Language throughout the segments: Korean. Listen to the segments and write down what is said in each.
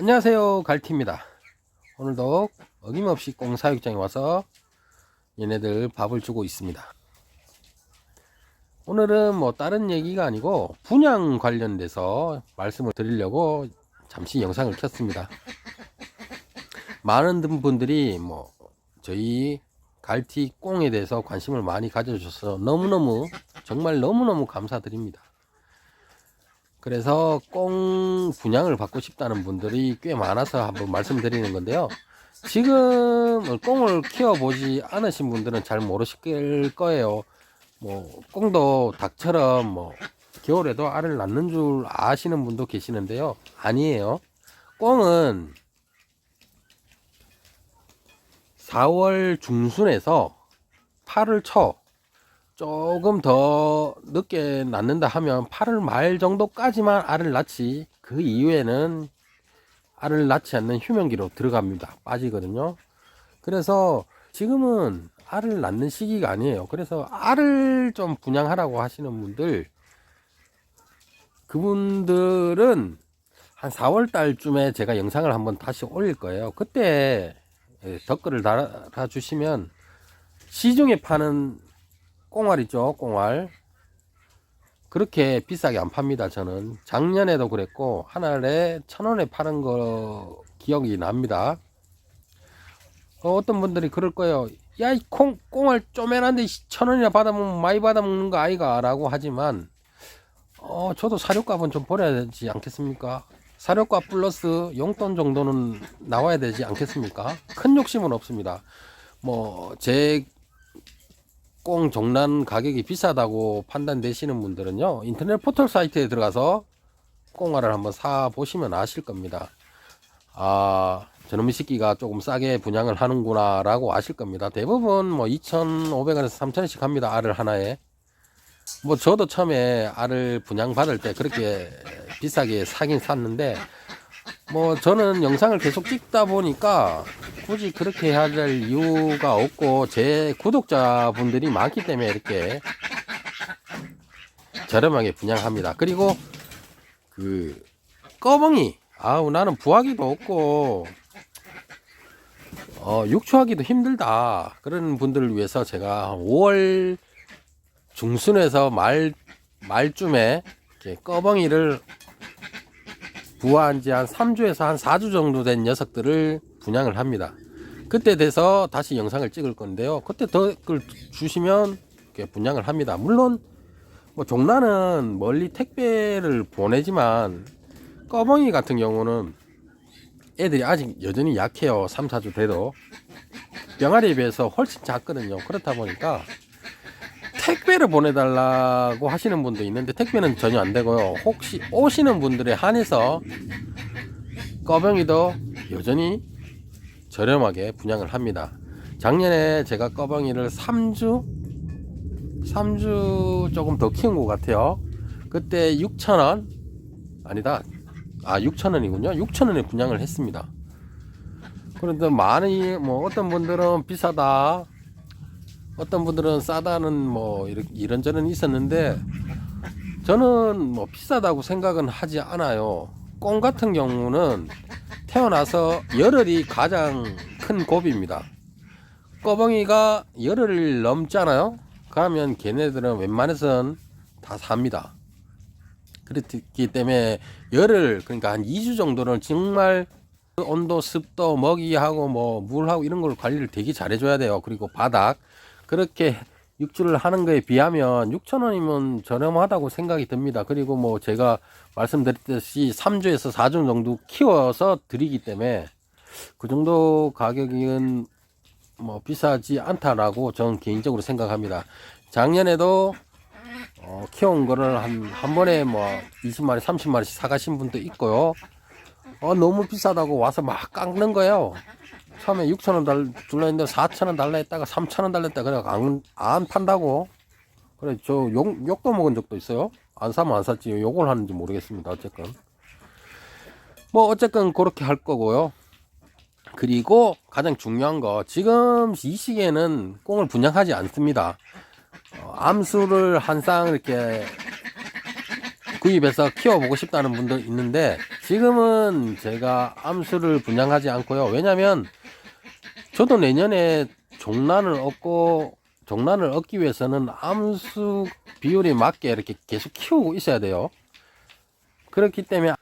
안녕하세요 갈티입니다. 오늘도 어김없이 꽁사육장에 와서 얘네들 밥을 주고 있습니다. 오늘은 뭐 다른 얘기가 아니고 분양 관련돼서 말씀을 드리려고 잠시 영상을 켰습니다. 많은 분들이 뭐 저희 갈티 꽁에 대해서 관심을 많이 가져주셔서 너무너무 정말 너무너무 감사드립니다 그래서 꽁 분양을 받고 싶다는 분들이 꽤 많아서 한번 말씀드리는 건데요. 지금 꽁을 키워보지 않으신 분들은 잘 모르실 거예요. 뭐, 꽁도 닭처럼 뭐, 겨울에도 알을 낳는 줄 아시는 분도 계시는데요. 아니에요. 꽁은 4월 중순에서 8월 초 조금 더 늦게 낳는다 하면 8월 말 정도까지만 알을 낳지. 그 이후에는 알을 낳지 않는 휴면기로 들어갑니다. 빠지거든요. 그래서 지금은 알을 낳는 시기가 아니에요. 그래서 알을 좀 분양하라고 하시는 분들 그분들은 한 4월 달쯤에 제가 영상을 한번 다시 올릴 거예요. 그때 댓글을 달아주시면 시중에 파는 꽁알 있죠 꽁알. 그렇게 비싸게 안 팝니다 저는. 작년에도 그랬고 한 알에 천 원에 파는 거 기억이 납니다. 어, 떤 분들이 그럴 거예요. 야 이 콩 꽁알 쪼매난데 천 원이나 받아먹으면 많이 받아먹는 거 아이가? 라고 하지만 어 저도 사료값은 좀 버려야 되지 않겠습니까? 사료값 플러스 용돈 정도는 나와야 되지 않겠습니까? 큰 욕심은 없습니다. 뭐제 꽁 종란 가격이 비싸다고 판단되시는 분들은요 인터넷 포털 사이트에 들어가서 꽁알을 한번 사 보시면 아실 겁니다. 아 저놈의 새끼가 조금 싸게 분양을 하는구나 라고 아실 겁니다. 대부분 뭐 2,500원에서 3,000원씩 합니다 알을 하나에. 뭐 저도 처음에 알을 분양 받을 때 그렇게 비싸게 사긴 샀는데 뭐 저는 영상을 계속 찍다 보니까 굳이 그렇게 해야 될 이유가 없고 제 구독자분들이 많기 때문에 이렇게 저렴하게 분양합니다. 그리고 그 꺼벙이 아우 나는 부하기도 없고 어 육초하기도 힘들다 그런 분들을 위해서 제가 5월 중순에서 말 말쯤에 이렇게 꺼벙이를 부화한 지 한 3주에서 한 4주 정도 된 녀석들을 분양을 합니다. 그때 돼서 다시 영상을 찍을 건데요. 그때 댓글 주시면 분양을 합니다. 물론 뭐 종란은 멀리 택배를 보내지만 꺼벙이 같은 경우는 애들이 아직 여전히 약해요. 3, 4주 돼도 병아리에 비해서 훨씬 작거든요. 그렇다 보니까 택배를 보내달라고 하시는 분도 있는데 택배는 전혀 안 되고요. 혹시 오시는 분들에 한해서 꺼벙이도 여전히 저렴하게 분양을 합니다. 작년에 제가 꺼벙이를 3주 3주 조금 더 키운 것 같아요. 그때 6,000원 아니다. 아 6,000원이군요. 6,000원에 분양을 했습니다. 그런데 많이 뭐 어떤 분들은 비싸다 어떤 분들은 싸다는 뭐 이런저런 있었는데 저는 뭐 비싸다고 생각은 하지 않아요. 꽁 같은 경우는 태어나서 열흘이 가장 큰 고비입니다. 꺼벙이가 열흘을 넘잖아요. 그러면 걔네들은 웬만해선 다 삽니다. 그렇기 때문에 열흘 그러니까 한 2주 정도는 정말 온도, 습도, 먹이하고 뭐 물하고 이런 걸 관리를 되게 잘해줘야 돼요. 그리고 바닥 그렇게 육주를 하는 거에 비하면 6천원이면 저렴하다고 생각이 듭니다. 그리고 뭐 제가 말씀드렸듯이 3주에서 4주 정도 키워서 드리기 때문에 그 정도 가격은 뭐 비싸지 않다라고 저는 개인적으로 생각합니다. 작년에도 어, 키운 거를 한, 한 번에 뭐 20마리, 30마리씩 사가신 분도 있고요. 어, 너무 비싸다고 와서 막 깎는 거예요. 처음에 6천원 달, 줄라 했는데 4천원 달라 했다가 3천원 달라 했다가 그래 안, 안 판다고. 그래, 저 욕, 욕도 먹은 적도 있어요. 안 사면 안 샀지. 욕을 하는지 모르겠습니다. 어쨌건. 뭐, 어쨌건 그렇게 할 거고요. 그리고 가장 중요한 거, 지금 이 시기에는 꽁을 분양하지 않습니다. 어, 암수를 한 쌍 이렇게 구입해서 키워보고 싶다는 분도 있는데, 지금은 제가 암수를 분양하지 않고요. 왜냐면 저도 내년에 종란을 얻고 종란을 얻기 위해서는 암수 비율에 맞게 이렇게 계속 키우고 있어야 돼요. 그렇기 때문에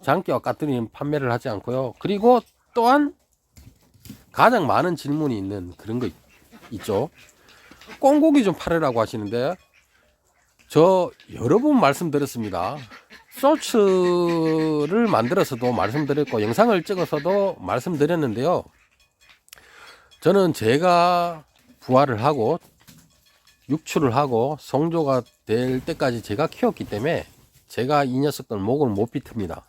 장기와 까뜨리는 판매를 하지 않고요. 그리고 또한 가장 많은 질문이 있는 그런 거 있- 있죠. 꽁고기 좀 팔으라고 하시는데 저 여러 번 말씀드렸습니다. 소츠를 만들어서도 말씀드렸고 영상을 찍어서도 말씀드렸는데요. 저는 제가 부화를 하고 육출을 하고 성조가 될 때까지 제가 키웠기 때문에 제가 이 녀석들 목을 못 비틉니다.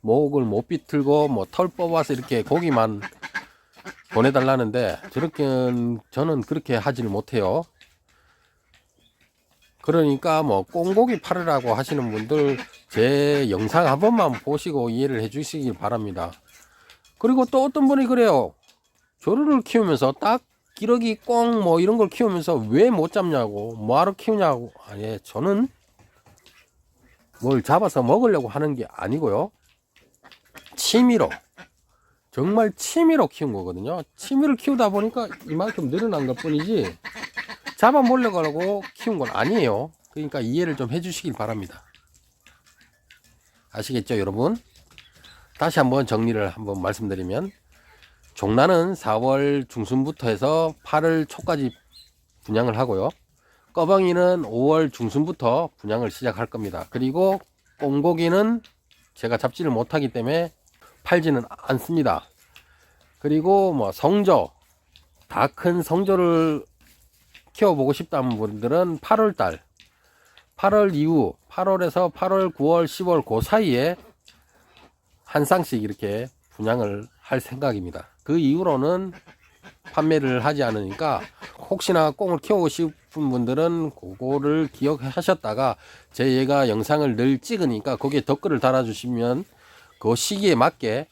목을 못 비틀고 뭐 털 뽑아서 이렇게 고기만 보내달라는데 저렇게 저는 그렇게 하지를 못해요. 그러니까 뭐 꽁고기 팔으라고 하시는 분들 제 영상 한 번만 보시고 이해를 해 주시길 바랍니다. 그리고 또 어떤 분이 그래요. 조류를 키우면서 딱 기러기 꽁 뭐 이런 걸 키우면서 왜 못 잡냐고 뭐하러 키우냐고 아니 저는 뭘 잡아서 먹으려고 하는 게 아니고요. 취미로 정말 취미로 키운 거거든요. 취미를 키우다 보니까 이만큼 늘어난 것 뿐이지 잡아먹으려고 하고 키운 건 아니에요. 그러니까 이해를 좀 해주시길 바랍니다. 아시겠죠, 여러분? 다시 한번 정리를 한번 말씀드리면 종란은 4월 중순부터 해서 8월 초까지 분양을 하고요. 꺼벙이는 5월 중순부터 분양을 시작할 겁니다. 그리고 꽁고기는 제가 잡지를 못하기 때문에 팔지는 않습니다. 그리고 뭐 성조, 다 큰 성조를 키워보고 싶다는 분들은 8월 달, 8월 이후, 8월에서 8월, 9월, 10월 그 사이에 한 쌍씩 이렇게 분양을 할 생각입니다. 그 이후로는 판매를 하지 않으니까 혹시나 꽁을 키우고 싶은 분들은 그거를 기억하셨다가 제 얘가 영상을 늘 찍으니까 거기에 댓글을 달아주시면 그 시기에 맞게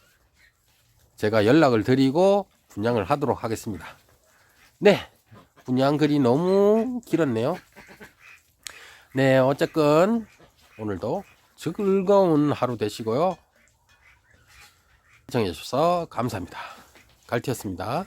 제가 연락을 드리고 분양을 하도록 하겠습니다. 네. 분양 글이 너무 길었네요. 네. 어쨌건 오늘도 즐거운 하루 되시고요. 시청해 주셔서 감사합니다. 갈티였습니다.